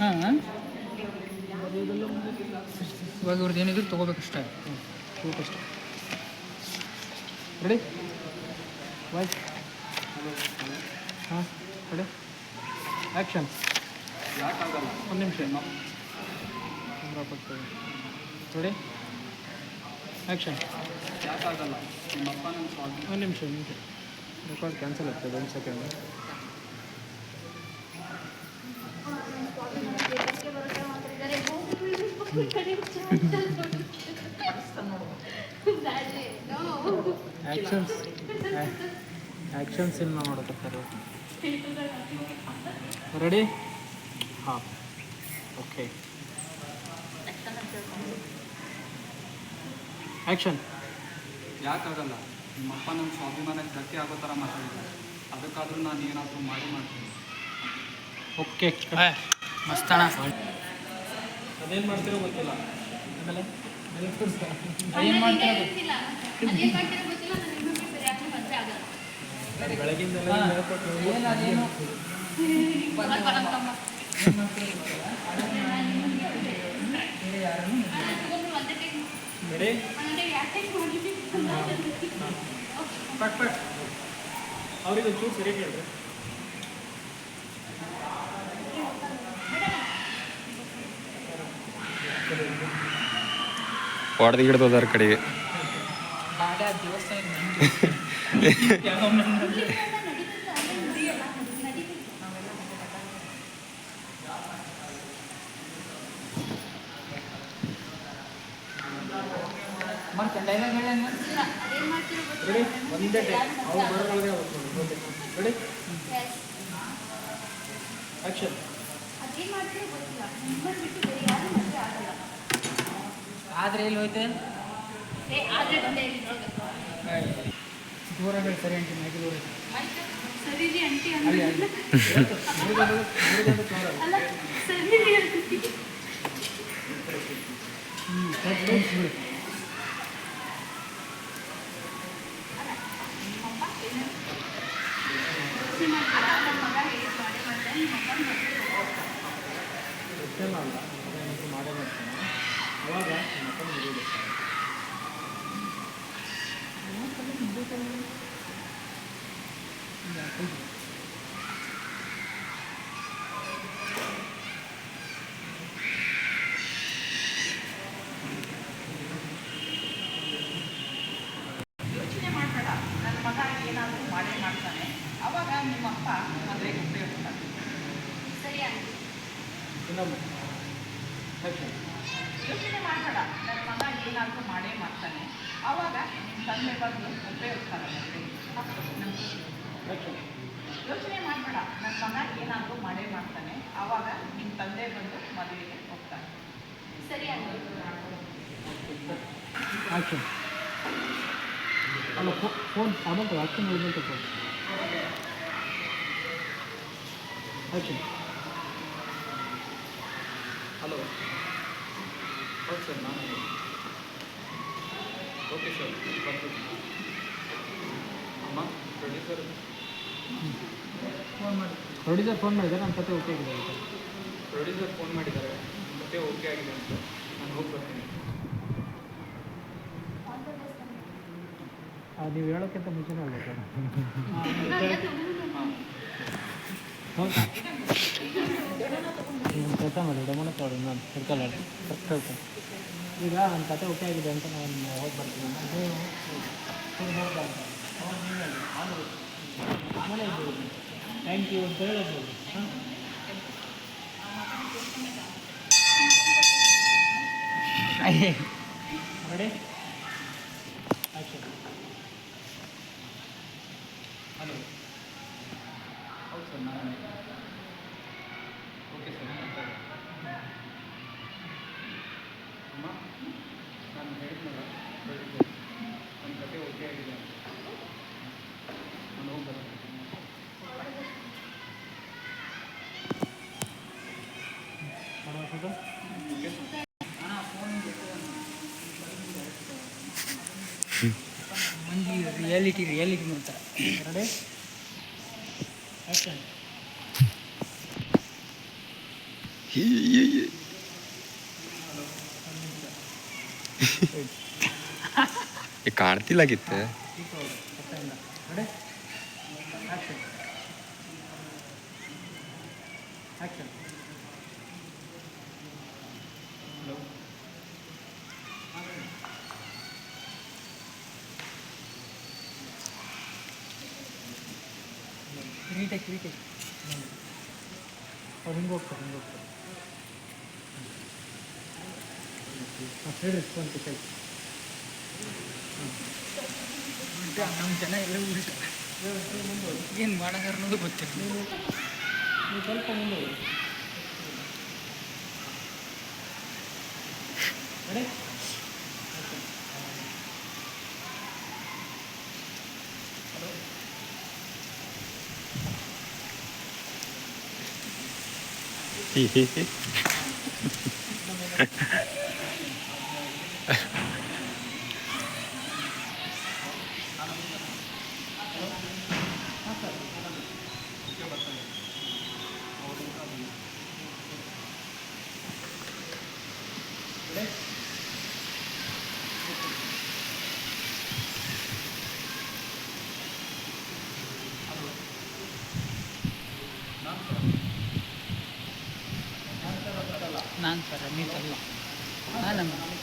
ಹಾಂ ಇವಾಗ ಇವ್ರದ್ದು ಏನಿದ್ರು ತೊಗೋಬೇಕಷ್ಟೇ ಅಷ್ಟೇ. ರೆಡಿ ವಾಯ್ ಹಾಂ ರೆಡಿ ಆ್ಯಕ್ಷನ್ ಒಂದು ನಿಮಿಷ ರೆಡಿ ಆ್ಯಕ್ಷನ್ ಒಂದು ನಿಮಿಷ ನಿಮಿಷ. ರೆಕಾರ್ಡ್ ಕ್ಯಾನ್ಸಲ್ ಆಗ್ತದೆ ಒಂದು ಸೆಕೆಂಡ್ ಆ್ಯಕ್ಷನ್ಸ್ ಆ್ಯಕ್ಷನ್ ಸಿನಿಮಾ ಮಾಡಕತ್ತಾರೆ ರೆಡಿ ಹಾಂ. ಓಕೆ ಆ್ಯಕ್ಷನ್ ಯಾಕಾಗಲ್ಲ? ನಿಮ್ಮಪ್ಪ ನನ್ನ ಸ್ವಾಭಿಮಾನಕ್ಕೆ ಧಕ್ಕೆ ಆಗೋ ಥರ ಮಾತಾಡಿದ್ದಾರೆ. ಅದಕ್ಕಾದರೂ ನಾನು ಏನಾದರೂ ಮಾಡಿ ಮಾಡ್ತೀನಿ. ಓಕೆ ಮಸ್ತಣ ಅದೇನು ಮಾಡ್ತೀರೋ ಗೊತ್ತಿಲ್ಲ. ಆಮೇಲೆ ಏನು ಮಾಡ್ತಾರೆ ಬೆಳಗಿಂದ ರೆಡಿ ಪಟ್ ಪಟ್. ಅವ್ರಿಗೆ ಒಂಚೂರು ಸರಿ ಕೇಳ್ರಿ ಹೊಡೆದು ಅದರ ಕಡೆಗೆ ಮತ್ತೆ ಹೇಳಂಗ ರೆಡಿ ಒಂದೇ ಟೈಮ್ ಅವ್ರು ಬರೋದ್ರೊಳಗೆ ರೆಡಿ ಆ್ಯಕ್ಷನ್ ಆದ್ರೆ ಎಲ್ಲಿ ಹೋಯ್ತೆ? ದೂರ. ಹೇಳಿ ಸರಿ ಅಂಟಿ ದೂರ ಅಲ್ಲಿ ಅಲ್ಲಿ ಮುರುಗೋದು ಮುರುಗೋದು ತೋರಲ್ಲ ಹ್ಞೂ ಬಿಡಿ ಗೊತ್ತಿಲ್ಲ ಅಲ್ಲ ಅದೇನಾದ್ರು ಮಾಡೇ ಮಾಡ್ತಾನೆ ಅವಾಗ ನಮ್ಮ ಅಪ್ಪನ ಮದುವೆ ಯೋಚನೆ ಮಾಡಬೇಡ ನನ್ನ ಮಗ ಏನಾದರೂ ಮಾಡೇ ಮಾಡ್ತಾನೆ. ಅವಾಗ ನಿಮ್ಮಪ್ಪ ಮದುವೆಗೆ ಉಪಯೋಗಿಸ್ತಾನೆ ಇನ್ನೊಮ್ಮೆ ಆ್ಯಕ್ಷನ್ ಯೋಚನೆ ಮಾಡಬೇಡ. ನನ್ನ ಮಗ ಏನಾದರೂ ಮಾಡೇ ಮಾಡ್ತಾನೆ. ಅವಾಗ ನಿಮ್ಮ ತಂದೆ ಬಂದು ಉಪಯೋಗಿಸ್ತಾರೆ ಯೋಚನೆ ಮಾಡಬೇಡ. ನನ್ನ ಮಗ ಏನಾದರೂ ಮಾಡೇ ಮಾಡ್ತಾನೆ. ಆವಾಗ ನಿಮ್ಮ ತಂದೆ ಬಂದು ಮದುವೆಗೆ ಹೋಗ್ತಾರೆ ಆಯ್ತು. ಅಲ್ಲ ಫೋನ್ ಅಮೌಂಟ್ ಅಷ್ಟು ಉಳಿದಂತ ಫೋನ್ ಆ್ಯಕ್ಷನ್ ಹಲೋ ಹೌದು ಸರ್ ನಾನು ಓಕೆ ಸರ್ ಬರ್ತೀನಿ ಅಮ್ಮ ಪ್ರೊಡ್ಯೂಸರ್ ಫೋನ್ ಮಾಡಿ. ಪ್ರೊಡ್ಯೂಸರ್ ಫೋನ್ ಮಾಡಿದ್ದಾರೆ ನನ್ನ ಕತೆ ಓಕೆ ಆಗಿದೆ ಅಂತ. ಪ್ರೊಡ್ಯೂಸರ್ ಫೋನ್ ಮಾಡಿದ್ದಾರೆ. ಮತ್ತೆ ಓಕೆ ಆಗಿದೆ ಅಂತ. ನಾನು ಹೋಗಿ ಬರ್ತೀನಿ. ಹಾಂ ನೀವು ಹೇಳೋಕ್ಕಿಂತ ಮುಂಚೆನೇ ಹೇಳ್ಬೇಕು ಹಾಂ. ಕೆಲಸ ಮಾಡಿ ಡೆಮೋನ ತಗೊಳ್ಳಿ ನಾನು ಹಿಡ್ಕೊಳ್ಳಿ ಕರೆಕ್ಟ್ ಹೇಳ್ತೀನಿ ಈಗ ನನ್ನ ಕತೆ ಓಕೆ ಆಗಿದೆ ಅಂತ ನಾನು ಹೋಗಿ ಬರ್ತೀನಿ. ಆಮೇಲೆ ಥ್ಯಾಂಕ್ ಯು ಅಂತ ಹೇಳೋದು ಹಾಂ ರೆಡಿ ಆ್ಯಕ್ಷನ್ ಹಲೋ ಹೌದು ಸರ್ ನಾನು ಓಕೆ ಸರ್ ಮಾತಾಡಿ ಅಮ್ಮ ನಾನು ಹೇಳಿದ್ನಲ್ಲ ಪ್ರೊಡ್ಯೂಸರ್ ನನ್ನ ಕತೆ ಓಕೆ ಆಗಿದೆ ಅಂತ ನಾನು ಹೋಗಿ ಬರ್ತೀನಿ ಮಾಡುವ ಸ್ವಲ್ಪ ಓಕೆ ಮಂದಿ ರಿಯಾಲಿಟಿ ರಿಯಾಲಿಟಿ ಮಾಡ್ತಾರೆ ಕಾಣ್ತಿಲ್ಲ ಏ, ಕಾಣ್ತಿಲ್ಲಾಗಿತ್ತೆ. ಕಟ್ಟೆಯಿಂದ ready action action retake retake ಅವ್ರು ಹಿಂಗೆ ಹೋಗ್ತಾರೆ ಹಿಂಗೆ ಹೋಗ್ತಾರೆ. ಹಾಂ ಹೇಳಿ ಸ್ವಂತ ಕೈ ನಮ್ಮ ಜನ ಎಲ್ಲ ಉಲ್ಟ ಏನು ಮಾಡೋದು ಅನ್ನೋದು ಗೊತ್ತಿಲ್ಲ. ನೀವು ಸ್ವಲ್ಪ ಮುಂದೆ ಹೋಗಿ. sí. ರೆಡಿ ನಾನು ಸರ್ ನೀತಲ್ಲ